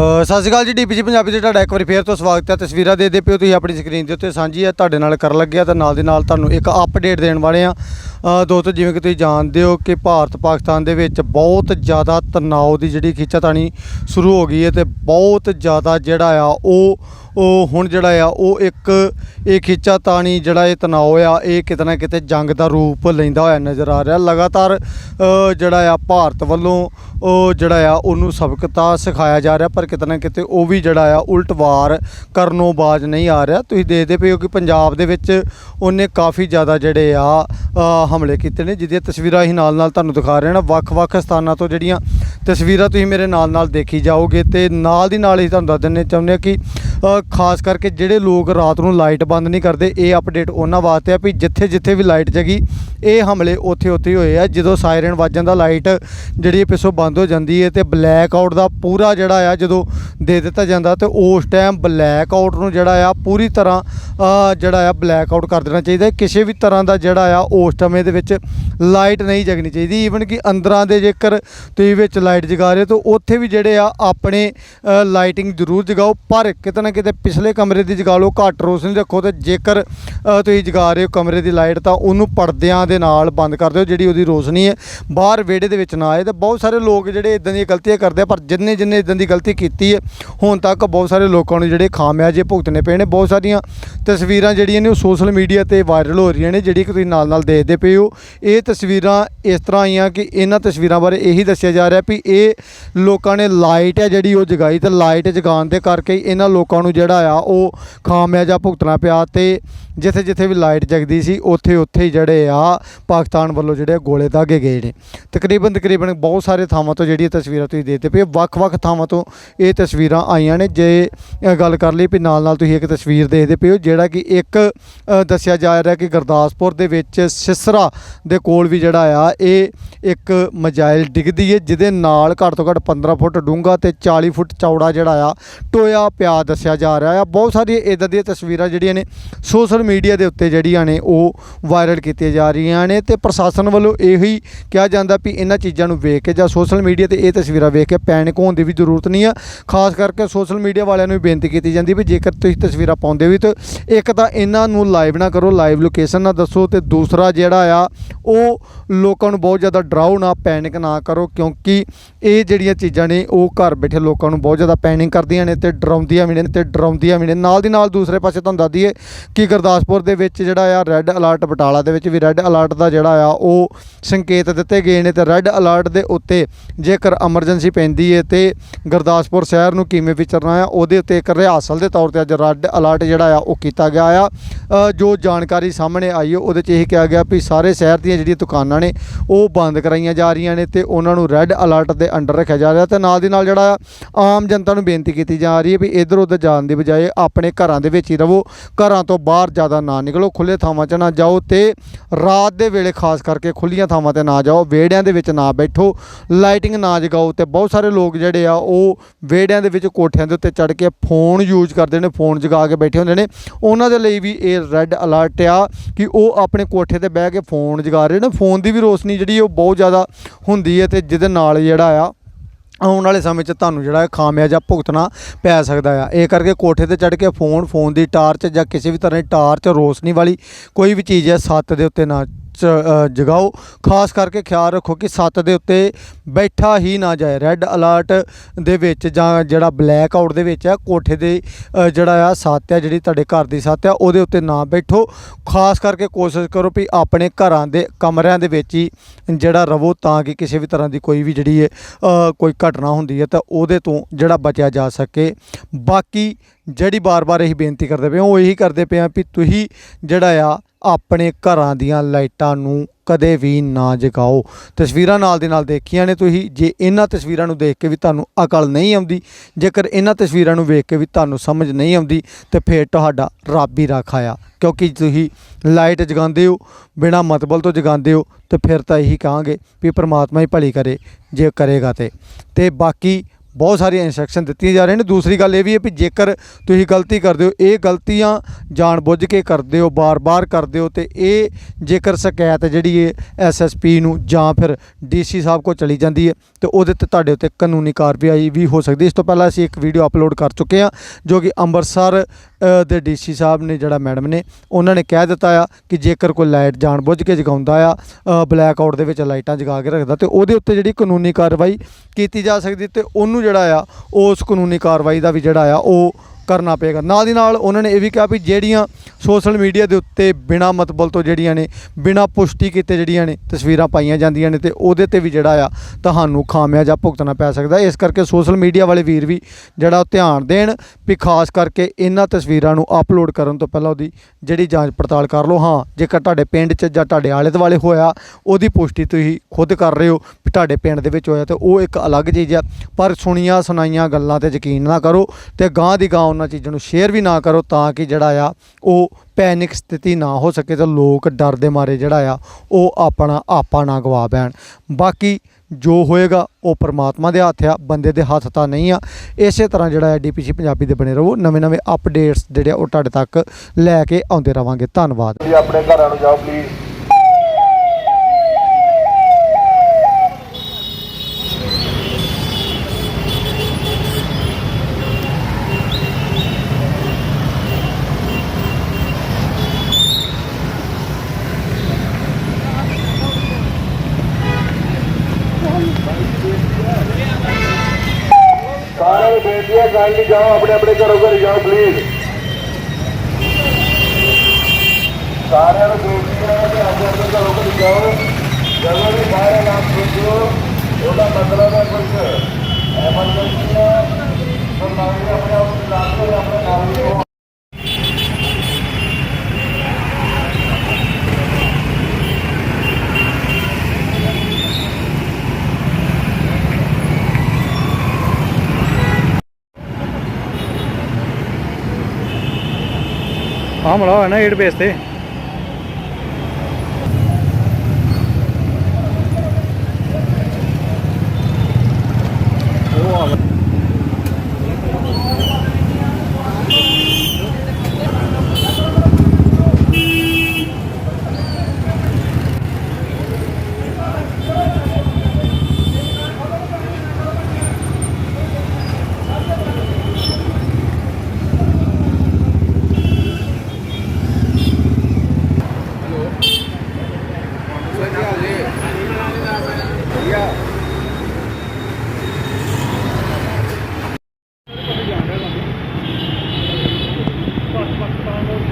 ਸਤਿ ਸ਼੍ਰੀ ਅਕਾਲ ਜੀ ਡੀਪੀਜੀ ਪੰਜਾਬੀ ਤੇ ਤੁਹਾਡਾ ਇੱਕ ਵਾਰੀ ਫੇਰ ਤੋਂ ਸਵਾਗਤ ਹੈ। ਤਸਵੀਰਾਂ ਦੇ ਦੇ ਪਿਓ ਤੁਸੀਂ ਆਪਣੀ ਸਕਰੀਨ ਦੇ ਉੱਤੇ ਸਾਂਝੀ ਹੈ। ਤੁਹਾਡੇ ਨਾਲ ਕਰਨ ਲੱਗਿਆ ਤਾਂ ਨਾਲ ਦੀ ਨਾਲ ਤੁਹਾਨੂੰ ਇੱਕ ਅਪਡੇਟ ਦੇਣ ਵਾਲੇ ਆ ਦੋਸਤੋ, ਜਿਵੇਂ ਕਿ ਤੁਸੀਂ ਜਾਣਦੇ ਹੋ ਕਿ ਭਾਰਤ ਪਾਕਿਸਤਾਨ ਦੇ ਵਿੱਚ ਬਹੁਤ ਜ਼ਿਆਦਾ ਤਣਾਅ ਦੀ ਜਿਹੜੀ ਖਿੱਚਾਤਾਣੀ ਸ਼ੁਰੂ ਹੋ ਗਈ ਹੈ ਤੇ ਬਹੁਤ ਜ਼ਿਆਦਾ ਜਿਹੜਾ ਆ ਉਹ ਉਹ ਹੁਣ ਜਿਹੜਾ ਆ, ਉਹ ਇੱਕ, ਇਹ ਖਿੱਚਾਤਾਣੀ ਜਿਹੜਾ ਇਹ ਤਣਾਅ ਆ, ਇਹ ਕਿਤੇ ਨਾ ਕਿਤੇ ਜੰਗ ਦਾ ਰੂਪ ਲੈਂਦਾ ਹੋਇਆ ਨਜ਼ਰ ਆ ਰਿਹਾ। ਲਗਾਤਾਰ ਜਿਹੜਾ ਆ ਭਾਰਤ ਵੱਲੋਂ ਉਹ ਜਿਹੜਾ ਆ, ਉਹਨੂੰ ਸਬਕ ਤਾਂ ਸਿਖਾਇਆ ਜਾ ਰਿਹਾ, ਪਰ ਕਿਤੇ ਨਾ ਕਿਤੇ ਉਹ ਵੀ ਜਿਹੜਾ ਆ, ਉਲਟ ਵਾਰ ਕਰਨੋਂ ਬਾਜ ਨਹੀਂ ਆ ਰਿਹਾ। ਤੁਸੀਂ ਦੇਖਦੇ ਪਏ ਹੋ ਕਿ ਪੰਜਾਬ ਦੇ ਵਿੱਚ ਉਹਨੇ ਕਾਫੀ ਜ਼ਿਆਦਾ ਜਿਹੜੇ ਆ ਹਮਲੇ ਕੀਤੇ ਨੇ, ਜਿਹਦੀਆਂ ਤਸਵੀਰਾਂ ਅਸੀਂ ਨਾਲ ਨਾਲ ਤੁਹਾਨੂੰ ਦਿਖਾ ਰਹੇ ਹਾਂ। ਵੱਖ-ਵੱਖ ਸਥਾਨਾਂ ਤੋਂ ਜਿਹੜੀਆਂ ਤਸਵੀਰਾਂ ਤੁਸੀਂ ਮੇਰੇ ਨਾਲ ਨਾਲ ਦੇਖੀ ਜਾਓਗੇ ਤੇ ਨਾਲ ਦੀ ਨਾਲ ਹੀ ਤੁਹਾਨੂੰ ਦੱਸ ਦਿੰਨੇ ਚਾਹੁੰਦੇ ਹਾਂ ਕਿ ਖਾਸ ਕਰਕੇ ਜਿਹੜੇ ਲੋਕ ਰਾਤ ਨੂੰ ਲਾਈਟ ਬੰਦ ਨਹੀਂ ਕਰਦੇ, ਇਹ ਅਪਡੇਟ ਉਹਨਾਂ ਵਾਸਤੇ ਆ ਵੀ ਜਿੱਥੇ ਜਿੱਥੇ ਵੀ ਲਾਈਟ ਜਗੀ, ਇਹ ਹਮਲੇ ਉੱਥੇ ਉੱਥੇ ਹੀ ਹੋਏ ਆ, ਜਦੋਂ ਸਾਇਰਨ ਵੱਜਣ ਦਾ ਲਾਈਟ ਜਿਹੜੀ ਪਿੱਛੋਂ ਬੰਦ ਹੋ ਜਾਂਦੀ ਹੈ ਤੇ ਬਲੈਕ ਆਊਟ ਦਾ ਪੂਰਾ ਜਿਹੜਾ ਆ, ਜਦੋਂ ਦੇ ਦਿੱਤਾ ਜਾਂਦਾ ਤੇ ਉਸ ਟਾਈਮ ਬਲੈਕ ਆਊਟ ਨੂੰ ਜਿਹੜਾ ਆ, ਪੂਰੀ ਤਰ੍ਹਾਂ ਜਿਹੜਾ ਆ ਬਲੈਕ ਆਊਟ ਕਰ ਦੇਣਾ ਚਾਹੀਦਾ। ਕਿਸੇ ਵੀ ਤਰ੍ਹਾਂ ਦਾ ਜਿਹੜਾ ਆ, ਉਸ ਸਮੇਂ ਦੇ ਵਿੱਚ ਲਾਈਟ ਨਹੀਂ ਜਗਣੀ ਚਾਹੀਦੀ। ਈਵਨ ਕਿ ਅੰਦਰਾਂ ਦੇ ਜੇਕਰ ਤੁਸੀਂ ਵਿੱਚ ਲਾਈਟ ਜਗਾ ਰਹੇ ਹੋ, ਤਾਂ ਉੱਥੇ ਵੀ ਜਿਹੜੇ ਆ, ਆਪਣੇ ਲਾਈਟਿੰਗ ਜ਼ਰੂਰ ਜਗਾਓ, ਪਰ ਕਿਤੇ ਨਾ ਕਿਤੇ ਪਿਛਲੇ ਕਮਰੇ ਦੀ ਜਗਾ ਲਓ ਘੱਟ ਰੋਸ਼ਨੀ ਰੱਖੋ ਤੇ ਜੇਕਰ ਅ, ਤੁਸੀਂ ਜਗਾ ਰਹੇ ਹੋ ਕਮਰੇ ਦੀ ਲਾਈਟ ਤਾਂ ਉਹਨੂੰ ਪਰਦਿਆਂ ਦੇ ਨਾਲ ਬੰਦ ਕਰ ਦਿਓ ਜਿਹੜੀ ਉਹਦੀ ਰੋਸ਼ਨੀ ਹੈ। ਬਾਹਰ ਵਿਹੜੇ ਦੇ ਵਿੱਚ ਨਾ ਆਏ ਤੇ ਬਹੁਤ ਸਾਰੇ ਲੋਕ ਜਿਹੜੇ ਇਦਾਂ ਦੀਆਂ ਗਲਤੀਆਂ ਕਰਦੇ ਆ ਪਰ ਜਿੰਨੇ ਜਿੰਨੇ ਇਦਾਂ ਦੀ ਗਲਤੀ ਕੀਤੀ ਹੈ ਹੁਣ ਤੱਕ ਬਹੁਤ ਸਾਰੇ ਲੋਕਾਂ ਨੂੰ ਜਿਹੜੇ ਖਾਮਿਆਜੇ ਭੁਗਤਣੇ ਪਏ ਨੇ। ਬਹੁਤ ਸਾਰੀਆਂ ਤਸਵੀਰਾਂ ਜਿਹੜੀਆਂ ਨੇ ਉਹ ਸੋਸ਼ਲ ਮੀਡੀਆ ਤੇ ਵਾਇਰਲ ਹੋ ਰਹੀਆਂ ਨੇ ਜਿਹੜੀ ਕਿ ਤੁਸੀਂ ਨਾਲ ਨਾਲ ਦੇਖਦੇ ਪਏ ਹੋ। ਇਹ ਤਸਵੀਰਾਂ ਇਸ ਤਰ੍ਹਾਂ ਆਈਆਂ ਕਿ ਇਹਨਾਂ ਤਸਵੀਰਾਂ ਬਾਰੇ ਇਹੀ ਦੱਸਿਆ ਜਾ ਰਿਹਾ ਵੀ ਇਹ ਲੋਕਾਂ ਨੇ ਲਾਈਟ ਹੈ ਜਿਹੜੀ ਉਹ ਜਗਾਈ ਤੇ ਲਾਈਟ ਜਗਾਉਣ ਦੇ ਕਰਕੇ ਹੀ ਇਹਨਾਂ ਲੋਕਾਂ ਨੂੰ ਨੂੰ ਜਿਹੜਾ ਆ ਉਹ ਖਾਮਿਆ ਖਾਮਿਆਜਾ ਭੁਗਤਣਾ ਪਿਆ ਤੇ ਜਿੱਥੇ ਜਿੱਥੇ ਵੀ ਲਾਈਟ ਜਗਦੀ ਸੀ ਉੱਥੇ ਉੱਥੇ ਹੀ ਜਿਹੜੇ ਆ ਪਾਕਿਸਤਾਨ ਵੱਲੋਂ ਜਿਹੜੇ ਗੋਲੇ ਦਾਗੇ ਗਏ ਨੇ। ਤਕਰੀਬਨ ਤਕਰੀਬਨ ਬਹੁਤ ਸਾਰੇ ਥਾਵਾਂ ਤੋਂ ਜਿਹੜੀਆਂ ਤਸਵੀਰਾਂ ਤੁਸੀਂ ਦੇਖਦੇ ਪਏ ਹੋ, ਵੱਖ-ਵੱਖ ਥਾਵਾਂ ਤੋਂ ਇਹ ਤਸਵੀਰਾਂ ਆਈਆਂ ਨੇ। ਜੇ ਗੱਲ ਕਰ ਲਈ ਵੀ ਨਾਲ ਨਾਲ ਤੁਸੀਂ ਇੱਕ ਤਸਵੀਰ ਦੇਖਦੇ ਪਏ ਹੋ ਜਿਹੜਾ ਕਿ ਇੱਕ ਦੱਸਿਆ ਜਾ ਰਿਹਾ ਕਿ ਗੁਰਦਾਸਪੁਰ ਦੇ ਵਿੱਚ ਸਿਸਰਾ ਦੇ ਕੋਲ ਵੀ ਜਿਹੜਾ ਆ ਇਹ ਇੱਕ ਮਜਾਇਲ ਡਿੱਗਦੀ ਹੈ ਜਿਹਦੇ ਨਾਲ ਘੱਟ ਤੋਂ ਘੱਟ 15 ਫੁੱਟ ਡੂੰਘਾ ਤੇ 40 ਫੁੱਟ ਚੌੜਾ ਜਿਹੜਾ ਆ ਟੋਇਆ ਪਿਆ ਦੱਸਿਆ ਜਾ ਰਿਹਾ ਆ। ਬਹੁਤ ਸਾਰੀਆਂ ਇਦਾਂ ਦੀਆਂ ਤਸਵੀਰਾਂ ਜਿਹੜੀਆਂ ਨੇ ਸੋਸ਼ਲ ਮੀਡੀਆ ਦੇ ਉੱਤੇ ਜਿਹੜੀਆਂ ਨੇ ਉਹ ਵਾਇਰਲ ਕੀਤੀਆਂ ਜਾ ਰਹੀਆਂ ਨੇ ਤੇ ਪ੍ਰਸ਼ਾਸਨ ਵੱਲੋਂ ਇਹੀ ਕਿਹਾ ਜਾਂਦਾ ਵੀ ਇਹਨਾਂ ਚੀਜ਼ਾਂ ਨੂੰ ਵੇਖ ਕੇ ਜਾਂ ਸੋਸ਼ਲ ਮੀਡੀਆ ਤੇ ਇਹ ਤਸਵੀਰਾਂ ਵੇਖ ਕੇ ਪੈਨਿਕ ਹੋਣ ਦੀ ਵੀ ਜ਼ਰੂਰਤ ਨਹੀਂ ਆ। ਖਾਸ ਕਰਕੇ ਸੋਸ਼ਲ ਮੀਡੀਆ ਵਾਲਿਆਂ ਨੂੰ ਵੀ ਬੇਨਤੀ ਕੀਤੀ ਜਾਂਦੀ ਵੀ ਜੇਕਰ ਤੁਸੀਂ ਤਸਵੀਰਾਂ ਪਾਉਂਦੇ ਵੀ ਤਾਂ ਇੱਕ ਤਾਂ ਇਹਨਾਂ ਨੂੰ ਲਾਈਵ ਨਾ ਕਰੋ, ਲਾਈਵ ਲੋਕੇਸ਼ਨ ਨਾ ਦੱਸੋ ਤੇ ਦੂਸਰਾ ਜਿਹੜਾ ਆ, ਉਹ ਲੋਕਾਂ ਨੂੰ ਬਹੁਤ ਜ਼ਿਆਦਾ ਡਰਾਓ ਨਾ ਪੈਨਿਕ ਨਾ ਕਰੋ, ਕਿਉਂਕਿ ਇਹ ਜਿਹੜੀਆਂ ਚੀਜ਼ਾਂ ਨੇ, ਉਹ ਘਰ ਬੈਠੇ ਲੋਕਾਂ ਨੂੰ ਬਹੁਤ ਜ਼ਿਆਦਾ ਪੈਨਿਕ ਕਰਦੀਆਂ ਨੇ ਤੇ ਡਰਾਉਂਦੀਆਂ ਵੀ ਨੇ ਤੇ ਡਰਾਉਂਦੀਆਂ ਵੀ ਨੇ। ਨਾਲ ਦੀ ਨਾਲ ਦੂਸਰੇ ਪਾਸੇ ਤੁਹਾਨੂੰ ਦੱਸ ਦਈਏ ਕਿ ਗੁਰਦਾਸਪੁਰ ਦੇ ਵਿੱਚ ਜਿਹੜਾ ਆ ਰੈੱਡ ਅਲਰਟ ਬਟਾਲਾ ਦੇ ਵਿੱਚ ਵੀ ਰੈੱਡ ਅਲਰਟ ਦਾ ਜਿਹੜਾ ਆ, ਉਹ ਸੰਕੇਤ ਦਿੱਤੇ ਗਏ ਨੇ ਤੇ ਰੈੱਡ ਅਲਰਟ ਦੇ ਉੱਤੇ ਜੇਕਰ ਐਮਰਜੈਂਸੀ ਪੈਂਦੀ ਹੈ ਤੇ ਗੁਰਦਾਸਪੁਰ ਸ਼ਹਿਰ ਨੂੰ ਕਿਵੇਂ ਵਿਚਰਨਾ ਆ, ਉਹਦੇ ਉੱਤੇ ਇੱਕ ਰਿਹਾਸਲ ਦੇ ਤੌਰ ਤੇ ਅੱਜ ਰੈੱਡ ਅਲਰਟ ਜਿਹੜਾ ਆ, ਉਹ ਕੀਤਾ ਗਿਆ ਆ। ਜੋ ਜਾਣਕਾਰੀ ਸਾਹਮਣੇ ਆਈ ਉਹਦੇ 'ਚ ਇਹ ਕਿਹਾ ਗਿਆ ਵੀ ਸਾਰੇ ਸ਼ਹਿਰ ਦੀਆਂ ਜਿਹੜੀਆਂ ਦੁਕਾਨਾਂ ਨੇ, ਉਹ ਬੰਦ ਕਰਾਈਆਂ ਜਾ ਰਹੀਆਂ ਨੇ ਤੇ ਉਹਨਾਂ ਨੂੰ ਰੈੱਡ ਅਲਰਟ ਦੇ ਅੰਡਰ ਰੱਖਿਆ ਜਾ ਰਿਹਾ ਤੇ ਨਾਲ ਦੀ ਨਾਲ ਜਿਹੜਾ ਆਮ ਜਨਤਾ ਨੂੰ ਬੇਨਤੀ ਕੀਤੀ ਜਾ ਰਹੀ ਹੈ ਵੀ ਇਧਰ ਉਧਰ ਜਾਣ ਦੀ ਬਜਾਏ ਆਪਣੇ ਘਰਾਂ ਦੇ ਵਿੱਚ ਹੀ ਰਹੋ, ਘਰਾਂ ਤੋਂ ਬਾਹਰ ਜ਼ਿਆਦਾ ਨਾ ਨਿਕਲੋ ਖੁੱਲੇ ਥਾਵਾਂ 'ਚ ਨਾ ਜਾਓ ਤੇ ਰਾਤ ਦੇ ਵੇਲੇ ਖਾਸ ਕਰਕੇ ਖੁੱਲੀਆਂ ਥਾਵਾਂ ਤੇ ਨਾ ਜਾਓ, ਵਿਹੜਿਆਂ ਦੇ ਵਿੱਚ ਨਾ ਬੈਠੋ ਲਾਈਟਿੰਗ ਨਾ ਜਗਾਓ ਤੇ ਬਹੁਤ ਸਾਰੇ ਲੋਕ ਜਿਹੜੇ ਆ ਉਹ ਵਿਹੜਿਆਂ ਦੇ ਵਿੱਚ ਕੋਠਿਆਂ ਦੇ ਉੱਤੇ ਚੜ੍ਹ ਕੇ ਫੋਨ ਯੂਜ਼ ਕਰਦੇ ਨੇ ਫੋਨ ਜਗਾ ਕੇ ਬੈਠੇ ਹੁੰਦੇ ਨੇ। ਉਹਨਾਂ ਦੇ ਲਈ ਵੀ ਇਹ ਰੈੱਡ ਅਲਰਟ ਆ ਕਿ ਉਹ ਆਪਣੇ ਕੋਠੇ ਤੇ ਬਹਿ ਕੇ ਫੋਨ ਜਗਾ ਰਹੇ ਨੇ ਫੋਨ ਦੀ ਵੀ ਰੋਸ਼ਨੀ ਜਿਹੜੀ ਉਹ ਬਹੁਤ ਜ਼ਿਆਦਾ ਹੁੰਦੀ ਹੈ ਤੇ ਜਿਹਦੇ ਨਾਲ ਜਿਹੜਾ ਆ, ਆਉਣ ਵਾਲੇ ਸਮੇਂ 'ਚ ਤੁਹਾਨੂੰ ਜਿਹੜਾ ਹੈ ਖਾਮਿਆਜਾ ਭੁਗਤਣਾ ਪੈ ਸਕਦਾ ਆ। ਇਹ ਕਰਕੇ ਕੋਠੇ ਤੇ ਚੜ੍ਹ ਕੇ ਫੋਨ ਫੋਨ ਦੀ ਟਾਰਚ ਜਾਂ ਕਿਸੇ ਵੀ ਤਰ੍ਹਾਂ ਦੀ ਟਾਰਚ, ਰੋਸ਼ਨੀ ਵਾਲੀ ਕੋਈ ਵੀ ਚੀਜ਼ ਹੈ ਛੱਤ ਦੇ ਉੱਤੇ ਨਾ ਜਗਾਓ। ਖਾਸ ਕਰਕੇ ਖਿਆਲ ਰੱਖੋ ਕਿ ਸੱਤ ਦੇ ਉੱਤੇ ਬੈਠਾ ਹੀ ਨਾ ਜਾਏ। ਰੈੱਡ ਅਲਰਟ ਦੇ ਵਿੱਚ ਜਾਂ ਜਿਹੜਾ ਬਲੈਕ ਆਊਟ ਦੇ ਵਿੱਚ ਹੈ ਕੋਠੇ ਦੇ ਜਿਹੜਾ ਆ ਸੱਤ ਹੈ ਜਿਹੜੀ ਤੁਹਾਡੇ ਘਰ ਦੀ ਸੱਤ ਆ ਉਹਦੇ ਉੱਤੇ ਨਾ ਬੈਠੋ। ਖਾਸ ਕਰਕੇ ਕੋਸ਼ਿਸ਼ ਕਰੋ ਵੀ ਆਪਣੇ ਘਰਾਂ ਦੇ ਕਮਰਿਆਂ ਦੇ ਵਿੱਚ ਹੀ ਜਿਹੜਾ ਰਵੋ ਤਾਂ ਕਿ ਕਿਸੇ ਵੀ ਤਰ੍ਹਾਂ ਦੀ ਕੋਈ ਵੀ ਜਿਹੜੀ ਹੈ ਕੋਈ ਘਟਨਾ ਹੁੰਦੀ ਹੈ ਤਾਂ ਉਹਦੇ ਤੋਂ ਜਿਹੜਾ ਬਚਿਆ ਜਾ ਸਕੇ। ਬਾਕੀ ਜਿਹੜੀ ਬਾਰ-ਬਾਰ ਇਹੀ ਬੇਨਤੀ ਕਰਦੇ ਪਏ ਹਾਂ, ਉਹ ਇਹੀ ਕਰਦੇ ਪਏ ਆ ਵੀ ਤੁਸੀਂ ਜਿਹੜਾ ਆ ਆਪਣੇ ਘਰਾਂ ਦੀਆਂ ਲਾਈਟਾਂ ਨੂੰ ਕਦੇ ਵੀ ਨਾ ਜਗਾਓ। ਤਸਵੀਰਾਂ ਨਾਲ ਦੇ ਨਾਲ ਦੇਖੀਆਂ ਨੇ ਤੁਸੀਂ, ਜੇ ਇਹਨਾਂ ਤਸਵੀਰਾਂ ਨੂੰ ਦੇਖ ਕੇ ਵੀ ਤੁਹਾਨੂੰ ਅਕਲ ਨਹੀਂ ਆਉਂਦੀ, ਜੇਕਰ ਇਹਨਾਂ ਤਸਵੀਰਾਂ ਨੂੰ ਵੇਖ ਕੇ ਵੀ ਤੁਹਾਨੂੰ ਸਮਝ ਨਹੀਂ ਆਉਂਦੀ, ਤੇ ਫਿਰ ਤੁਹਾਡਾ ਰੱਬ ਹੀ ਰਾਖਾ ਆ ਕਿਉਂਕਿ ਤੁਸੀਂ ਲਾਈਟ ਜਗਾਉਂਦੇ ਹੋ, ਬਿਨਾ ਮਤਬਲ ਤੋਂ ਜਗਾਉਂਦੇ ਹੋ, ਤੇ ਫਿਰ ਤਾਂ ਇਹੀ ਕਹਾਂਗੇ ਵੀ ਪ੍ਰਮਾਤਮਾ ਹੀ ਭਲੀ ਕਰੇ, ਜੇ ਕਰੇਗਾ ਤੇ। ਤੇ ਬਾਕੀ ਬਹੁਤ ਸਾਰੀਆਂ ਇਨਸਟਰਕਸ਼ਨ ਦਿੱਤੀਆਂ ਜਾ ਰਹੀਆਂ ਨੇ। ਦੂਸਰੀ ਗੱਲ ਇਹ ਵੀ ਹੈ ਵੀ ਜੇਕਰ ਤੁਸੀਂ ਗਲਤੀ ਕਰਦੇ ਹੋ ਇਹ ਗਲਤੀਆਂ ਜਾਣ ਬੁੱਝ ਕੇ ਕਰਦੇ ਹੋ ਬਾਰ-ਬਾਰ ਕਰਦੇ ਹੋ ਤੇ ਇਹ ਜੇਕਰ ਸ਼ਿਕਾਇਤ ਜਿਹੜੀ ਹੈ ਐਸਐਸਪੀ ਨੂੰ ਜਾਂ ਫਿਰ ਡੀਸੀ ਸਾਹਿਬ ਕੋਲ ਚਲੀ ਜਾਂਦੀ ਹੈ ਤੇ ਉਹਦੇ ਤੇ ਤੁਹਾਡੇ ਉੱਤੇ ਕਾਨੂੰਨੀ ਕਾਰਵਾਈ ਵੀ ਹੋ ਸਕਦੀ ਇਸ ਤੋਂ ਪਹਿਲਾਂ ਅਸੀਂ ਇੱਕ ਵੀਡੀਓ ਅਪਲੋਡ ਕਰ ਚੁੱਕੇ ਹਾਂ ਜੋ ਕਿ ਅੰਮ੍ਰਿਤਸਰ ਅ, ਦੇ ਡੀਸੀ ਸਾਹਿਬ ਨੇ ਜਿਹੜਾ ਮੈਡਮ ਨੇ ਉਹਨਾਂ ਨੇ ਕਹਿ ਦਿੱਤਾ ਆ ਕਿ ਜੇਕਰ ਕੋਈ ਲਾਈਟ ਜਾਣ ਬੁੱਝ ਕੇ ਜਗਾਉਂਦਾ ਆ ਬਲੈਕ ਆਊਟ ਦੇ ਵਿੱਚ ਲਾਈਟਾਂ ਜਗਾ ਕੇ ਰੱਖਦਾ ਤੇ ਉਹਦੇ ਉੱਤੇ ਜਿਹੜੀ ਕਾਨੂੰਨੀ ਕਾਰਵਾਈ ਕੀਤੀ ਜਾ ਸਕਦੀ ਤੇ ਉਹਨੂੰ ਜਿਹੜਾ ਆ, ਉਸ ਕਾਨੂੰਨੀ ਕਾਰਵਾਈ ਦਾ ਵੀ ਜਿਹੜਾ ਆ, ਉਹ ਕਰਨਾ ਪਏਗਾ। ਨਾਲ ਦੀ ਨਾਲ ਉਹਨਾਂ ਨੇ ਇਹ ਵੀ ਕਿਹਾ ਵੀ ਜਿਹੜੀਆਂ ਸੋਸ਼ਲ ਮੀਡੀਆ ਦੇ ਉੱਤੇ ਬਿਨਾ ਮਤਬਲ ਤੋਂ ਜਿਹੜੀਆਂ ਨੇ, ਬਿਨਾ ਪੁਸ਼ਟੀ ਕੀਤੇ ਜਿਹੜੀਆਂ ਨੇ ਤਸਵੀਰਾਂ ਪਾਈਆਂ ਜਾਂਦੀਆਂ ਨੇ ਤੇ ਉਹਦੇ ਤੇ ਵੀ ਜਿਹੜਾ ਆ, ਤੁਹਾਨੂੰ ਖਾਮਿਆਜਾ ਭੁਗਤਣਾ ਪੈ ਸਕਦਾ ਇਸ ਕਰਕੇ ਸੋਸ਼ਲ ਮੀਡੀਆ ਵਾਲੇ ਵੀਰ ਵੀ ਜਿਹੜਾ ਉਹ ਧਿਆਨ ਦੇਣ ਵੀ ਖਾਸ ਕਰਕੇ ਇਹਨਾਂ ਤਸਵੀਰਾਂ ਨੂੰ ਅਪਲੋਡ ਕਰਨ ਤੋਂ ਪਹਿਲਾਂ ਉਹਦੀ ਜਿਹੜੀ ਜਾਂਚ ਪੜਤਾਲ ਕਰ ਲਓ। ਹਾਂ, ਜੇਕਰ ਤੁਹਾਡੇ ਪਿੰਡ 'ਚ ਜਾਂ ਤੁਹਾਡੇ ਆਲੇ ਦੁਆਲੇ ਹੋਇਆ, ਉਹਦੀ ਪੁਸ਼ਟੀ ਤੁਸੀਂ ਖੁਦ ਕਰ ਰਹੇ ਹੋ। ਤੁਹਾਡੇ ਪਿੰਡ ਦੇ ਵਿੱਚ ਹੋਇਆ ਤੇ ਉਹ ਇੱਕ ਅਲੱਗ ਚੀਜ਼ ਆ। ਪਰ ਸੁਣੀਆਂ ਸੁਣਾਈਆਂ ਗੱਲਾਂ ਤੇ ਯਕੀਨ ਨਾ ਕਰੋ ਤੇ ਗਾਂ ਦੀ ਗਾਂ ਉਹਨਾਂ ਚੀਜ਼ਾਂ ਨੂੰ ਸ਼ੇਅਰ ਵੀ ਨਾ ਕਰੋ ਤਾਂ ਕਿ ਜਿਹੜਾ ਆ ਉਹ ਪੈਨਿਕ ਸਥਿਤੀ ਨਾ ਹੋ ਸਕੇ ਤੇ ਲੋਕ ਡਰ ਦੇ ਮਾਰੇ ਜਿਹੜਾ ਆ ਉਹ ਆਪਣਾ ਆਪਾ ਨਾ ਗਵਾ ਬੈਣ ਬਾਕੀ ਜੋ ਹੋਏਗਾ ਉਹ ਪਰਮਾਤਮਾ ਦੇ ਹੱਥ ਆ, ਬੰਦੇ ਦੇ ਹੱਥ ਤਾਂ ਨਹੀਂ ਆ। ਇਸੇ ਤਰ੍ਹਾਂ ਜਿਹੜਾ ਹੈ ਡੀਪੀਸੀ ਪੰਜਾਬੀ ਦੇ ਬਣੇ ਰਹੋ। ਨਵੇਂ ਨਵੇਂ ਅਪਡੇਟਸ ਜਿਹੜੇ ਆ ਉਹ ਤੁਹਾਡੇ ਤੱਕ ਲੈ ਕੇ ਆਉਂਦੇ ਰਵਾਂਗੇ। ਧੰਨਵਾਦ। ਜੀ, ਆਪਣੇ ਘਰਾਂ ਨੂੰ ਜਾਓ ਪਲੀਜ਼ ਨੂੰ ਜਾਓ, ਆਪਣੇ ਆਪਣੇ ਘਰੋਂ ਘਰ ਜਾਓ ਪਲੀਜ਼ ਸਾਰਿਆਂ ਨੂੰ ਬੇਨਤੀ ਹੈ ਕਿ ਆਪਣੇ ਆਪਣੇ ਘਰੋਂ ਘਰ ਜਾਓ। ਜਦੋਂ ਵੀ ਬਾਹਰ ਐਲਾਨ ਸੋਚੋ ਉਹਦਾ ਮਤਲਬ ਹੈ ਕੁਝ ਐਮਰਜੈਂਸੀ ਹੈ। ਤਾਂ ਆਪਣੇ ਆਪ ਨੂੰ ਲਾ ਆਪਣੇ ਨਾਮ ਨੂੰ ਆਹ ਮਲਾ ਹੈ ਨਾ ਏਡ ਬੇਸ ਤੇ। Thank you.